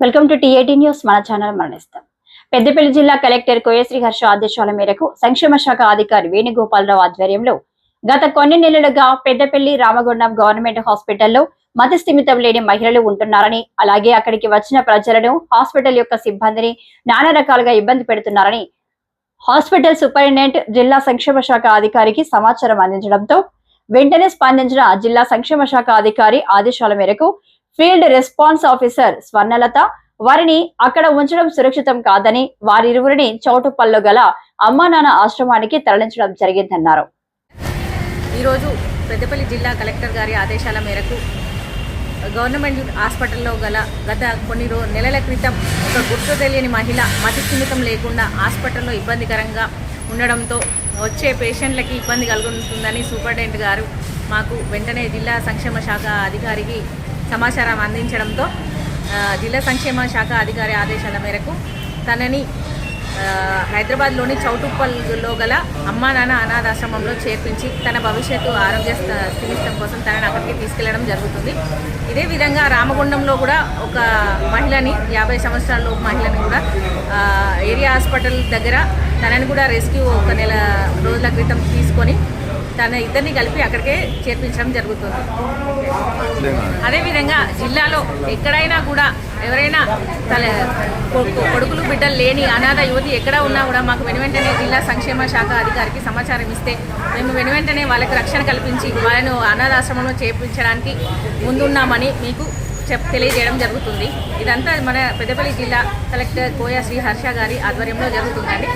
Welcome to TAT news. మన channel మరణిస్తాం. పెద్దపల్లి జిల్లా కలెక్టర్ కోయశ్రీ హర్ష ఆదేశాల మేరకు సంక్షేమ శాఖ అధికారి వేణుగోపాలరావు ఆధ్వర్యంలో గత కొన్ని నెలలుగా పెద్దపల్లి రామగుండం గవర్నమెంట్ హాస్పిటల్లో మతస్థిమితం లేని మహిళలు ఉంటున్నారని అలాగే అక్కడికి వచ్చిన ప్రజలను హాస్పిటల్ యొక్క సిబ్బందిని నానా రకాలుగా ఇబ్బంది పెడుతున్నారని హాస్పిటల్ సూపరింటెండెంట్ జిల్లా సంక్షేమ శాఖ అధికారికి సమాచారం అందించడంతో వెంటనే స్పందించిన జిల్లా సంక్షేమ శాఖ అధికారి ఆదేశాల మేరకు ఫీల్డ్ రెస్పాన్స్ ఆఫీసర్ స్వర్ణలత. వారిని అక్కడ ఉంచడం సురక్షితం కాదని వారిరువురిని చౌటుపల్లు గల అమ్మానాన్న ఆశ్రమానికి తరలించడం జరిగిందన్నారు. ఈరోజు పెద్దపల్లి జిల్లా కలెక్టర్ గారి ఆదేశాల మేరకు గవర్నమెంట్ హాస్పిటల్లో గల గత కొన్ని రో నెలల క్రితం ఒక గుర్తు తెలియని మహిళ మతి స్థిమితం లేకుండా హాస్పిటల్లో ఇబ్బందికరంగా ఉండడంతో వచ్చే పేషెంట్లకి ఇబ్బంది కలుగుతుందని సూపరింటెండెంట్ గారు మాకు వెంటనే జిల్లా సంక్షేమ శాఖ అధికారికి సమాచారం అందించడంతో జిల్లా సంక్షేమ శాఖ అధికారి ఆదేశాల మేరకు తనని హైదరాబాద్లోని చౌటుప్పల్లో గల అమ్మా నాన్న అనాథాశ్రమంలో చేర్పించి తన భవిష్యత్తు ఆరోగ్య స్థిమిష్టం కోసం తనని అక్కడికి తీసుకెళ్ళడం జరుగుతుంది. ఇదే విధంగా రామగుండంలో కూడా ఒక మహిళని యాభై సంవత్సరాల మహిళని కూడా ఏరియా హాస్పిటల్ దగ్గర తనని కూడా రెస్క్యూ ఒక నెల రోజుల క్రితం తీసుకొని తన ఇద్దరిని కలిపి అక్కడికే చేర్పించడం జరుగుతుంది. అదేవిధంగా జిల్లాలో ఎక్కడైనా కూడా ఎవరైనా తల కొడుకులు బిడ్డలు లేని అనాథ యువతి ఎక్కడ ఉన్నా కూడా మాకు వెను వెంటనే జిల్లా సంక్షేమ శాఖ అధికారికి సమాచారం ఇస్తే మేము వెనువెంటనే వాళ్ళకి రక్షణ కల్పించి వాళ్ళను అనాథాశ్రమంలో చేర్పించడానికి ముందున్నామని మీకు చెప్ తెలియజేయడం జరుగుతుంది. ఇదంతా మన పెద్దపల్లి జిల్లా కలెక్టర్ కోయ శ్రీ హర్ష గారి ఆధ్వర్యంలో జరుగుతుందండి.